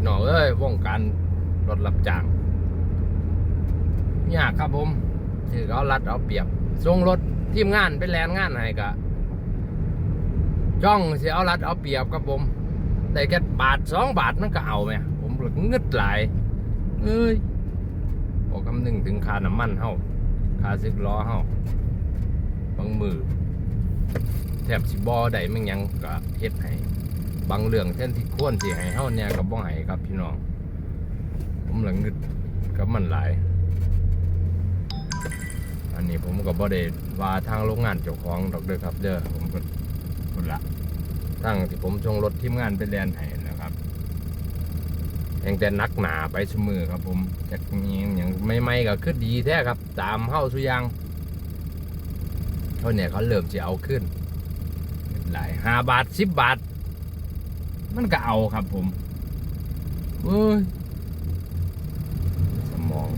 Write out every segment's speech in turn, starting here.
พี่น้องเอ้ยวงการรถรับจ้างยากครับผมถือเอารัดเอาเปรียบส่งรถทีมงานไปแลนงานให้กะจ้องเสิเอารัดเอาเปรียบครับผมแต่แค่บาทสองบาทนั่นก็เอาไหมผมเลยงึดหลายเอ้ยบอกคำหนึ่งถึงค่าน้ำมันเฮาค่าซึกล้อเฮาบางมือแทบสิบอได้ไม่ยังก็เฮ็ดให้ บางเรื่องแทนที่ควรสิให้เฮาเนี่ยก็บ่ให้ครับพี่น้อง ผมหละงึดกับมันหลาย อันนี้ผมก็บ่ได้ว่าทางโรงงานเจ้าของดอกเด้อครับ เด้อผมก็พุ่นละตั้งที่ผมชงรถทีมงานไปแลนให้นะครับยังแต่นักหนาไปเสมอครับผมแต่มีอย่างไม่ไม่ก็คือดีแท้ครับ ตามเข้าสุยางเขาเนี่ยเขาเริ่มจะเอาขึ้นหลายห้าบาทสิบบาท มันก็เอาครับผมเว้ยสมอง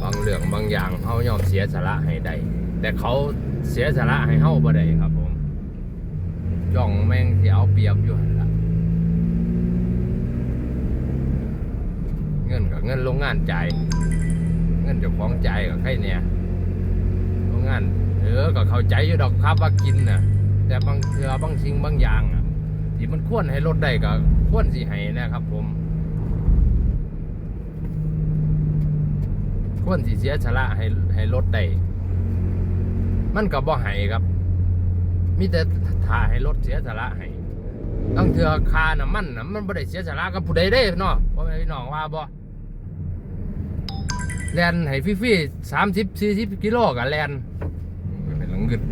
บางเรื่องบางอย่างเขายอมเสียสละให้ได้แต่เขาเสียสละให้เฮาบ่ได้ครับผมจ้องแม่งที่เอาเปรียบอยู่หันละเงินกับเงินโรงงานจ่ายเงินเจ้าของจ่ายกับใครเนี่ย อก็เข้าใจอยู่ดอกครับว่ากินน่ะ แต่บางเทือบางสิ่งบางอย่างอะที่มันควรให้ลดได้ก็ควรสิให้นะครับ ผม ควรสิเสียสละให้ให้ลดได้มันก็บ่ให้ครับ มีแต่ถ่าให้รถเสียสละให้ตั้งเถือคาน้ำมันนะมันบ่ได้เสียสละกับผู้ใดเด้เนาะพ่อแม่พี่น้องว่าบ่แลนให้ฟรีๆสามสิบสี่สิบกิโลกับแลน ลังกึด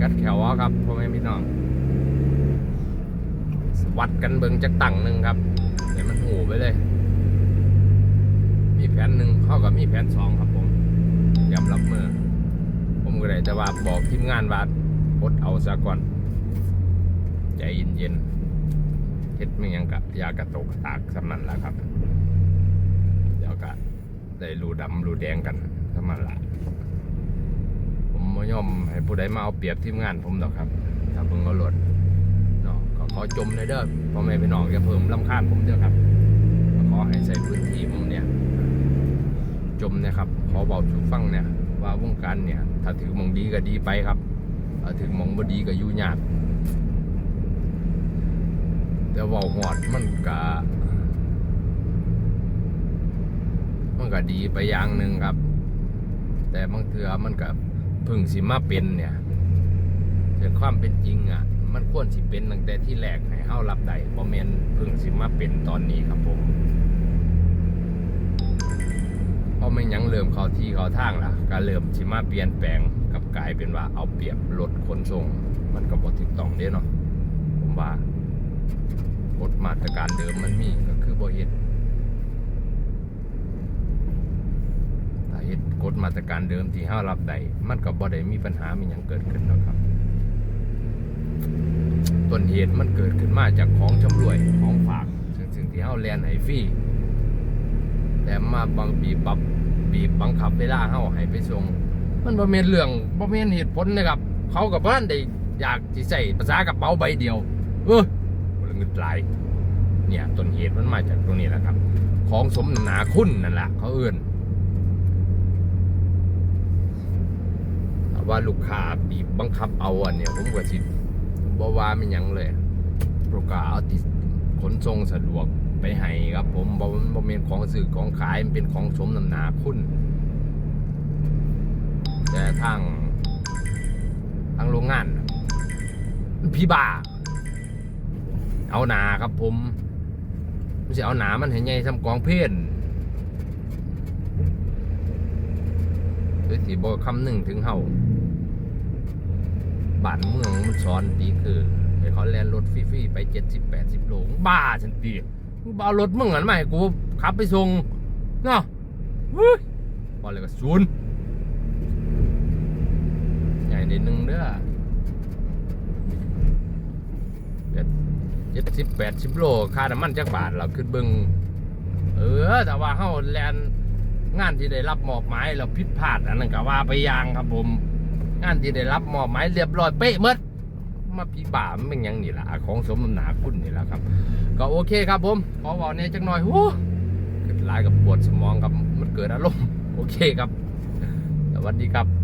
กัดแขวเอาครับพ่อแม่พี่น้องวัดกันเบิงจักตั้งหนึ่งครับเดี๋ยวมันหูไปเลย มีแผนหนึ่งเข้ากับมีแผนสองครับผมยอมรับมือ ผมก็เลยแต่ว่าบอกทีมงานว่าอดเอาซะก่อน ใจเย็นๆเฮ็ดไม่ยังกับยากระตกตากสำนันละครับ ได้รูดำรูแดงกันสำนันละผมไม่ยอมให้ผู้ใดมาเอาเปรียบทีมงานผมหรอกครับถ้าเพิ่งเอาหลดเนาะก็ขอจมในเด้อพ่อแม่พี่น้องอย่าเพิ่มลำคาญผมเด้อครับขอให้ใส่พื้นที่ผมเนี่ย จมนี่ยครับขอบอกทุกฟังเนี่ย ว่าวงการเนี่ย ถ้าถึงมองดีก็ดีไปครับถ้าถึงมองบ่ดีก็ยู่ยากแต่เว่าหอดมันก็ มันก็ดีไปอย่างหนึ่งครับ แต่บางเทือมันก็พึ่งสิมาเป็นเนี่ยแต่ความเป็นจริงอะ มันควรสิเป็นตั้งแต่ที่แรกให้เฮารับได้บ่แม่นพึ่งสิมาเป็นตอนนี้ครับผมเพราะไม่ยังเริ่มเขาที่เขาทางล่ะก็เริ่มสิมาเปลี่ยนแปลงกับกลายเป็นว่าเอาเปรียบรถขนส่ง มันก็บ่ถูกต้องเด้เนาะผมว่ากฎมาตรการเดิมมันมีก็คือบ่เฮ็ดถ้าเฮ็ดก ฎมาตรการเดิมที่เฮารับได้มันก็บ่ได้มีปัญหามีหยังเกิดขึ้นหรอกครับต้นเหตุมันเกิดขึ้นมาจากของชำรวยของฝากซึ่งสิ่งที่เฮาแลนให้ฟรีแต่มาบังบีบับบีบบังคับเวลาเฮาให้ไปส่งมันบ่แม่นเรื่องบ่แม่นเหตุผลนะครับ เขากับบ้านได้อยากสิใส่ภาษากระเป๋าใบเดียว เออบ่เงินหลายเนี่ยต้นเหตุมันมาจากตรงนี้แหละครับ ของสมนาคุณนั่นแหละเขาเอื้นถ้า ว่าลูกค้าบีบบังคับเอาอันเนี่ยผมก็สิบ่ว่ามันยังเลยโปรกาเอาติดขนส่งสะดวกไปให้ครับ ผมบอมันบ่เป็นของสื่อของขายมันเป็นของสมน้ำหนาคุณแต่ทางทางโรงงานพี่บ้า เอาหนาครับผมไม่ใช่เอาหนามันให้ใหญ่ทำกองเพศโดยที่บอกคำหนึ่งถึงเฮาบ้านเมืองมันสอนดีคือให้เขาแลนรถฟรีๆไปเจ็ดสิบแปดสิบโลบ้าฉันตีมึงเอารถมึงหันมาให้กูขับไปส่งเนาะเฮ้ยบอลเลยก็ศูนย์ใหญ่นิดนึงเด้อเจ็ดสิบแปดสิบโลค่าน้ำมันจักบาทเราขึ้นเบิงเออแต่ว่าเฮาแลน งานที่ได้รับมอบหมายเราผิดพลาดอันนั้นก็ว่าไปอยางครับผม งานที่ได้รับมอบหมายเรียบร้อยเป๊ะเมดมาพี่บ่ามันเป็นยังนี่ล่ะของสมน้ำหนาคุณนี่ล่ะครับ ก็โอเคครับผมขอบอกเนี่ยจังหน่อยโอ้เกิดหลายกับปวดสมองครับมันเกิดอารมณ์โอเคครับสวัสดีครับ